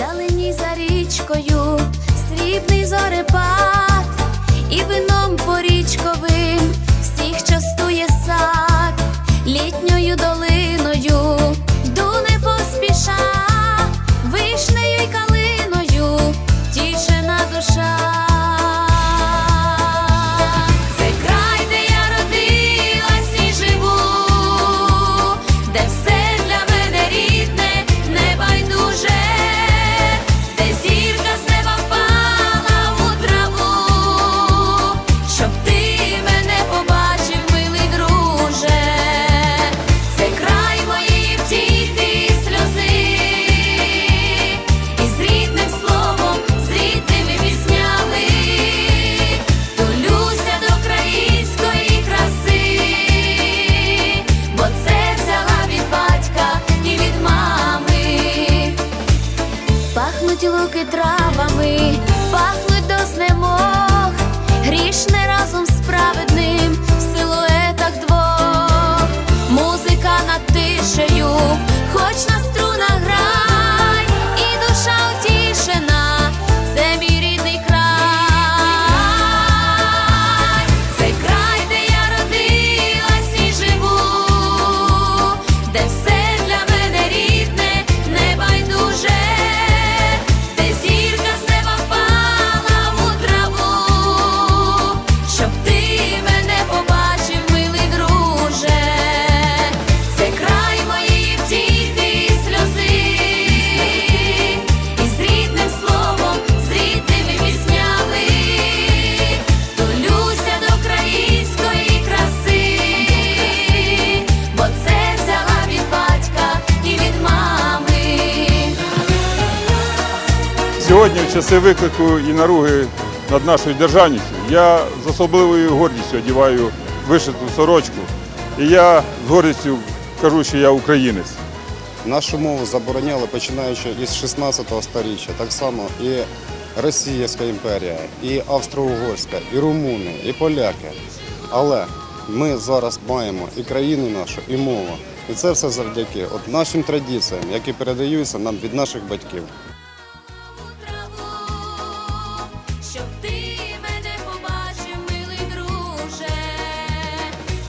Вдалині за річкою срібний зорепад, і вином порічковим всіх частує сад, літньою долиною Пахнуть луки травами, пахнуть Сьогодні, в часи виклику і наруги над нашою державністю, я з особливою гордістю одіваю вишиту сорочку. І я з гордістю кажу, що я українець. Нашу мову забороняли починаючи із 16 століття, так само і Російська імперія, і Австро-Угорська, і румуни, і поляки. Але ми зараз маємо і країну нашу, і мову. І це все завдяки от нашим традиціям, які передаються нам від наших батьків. dreaming.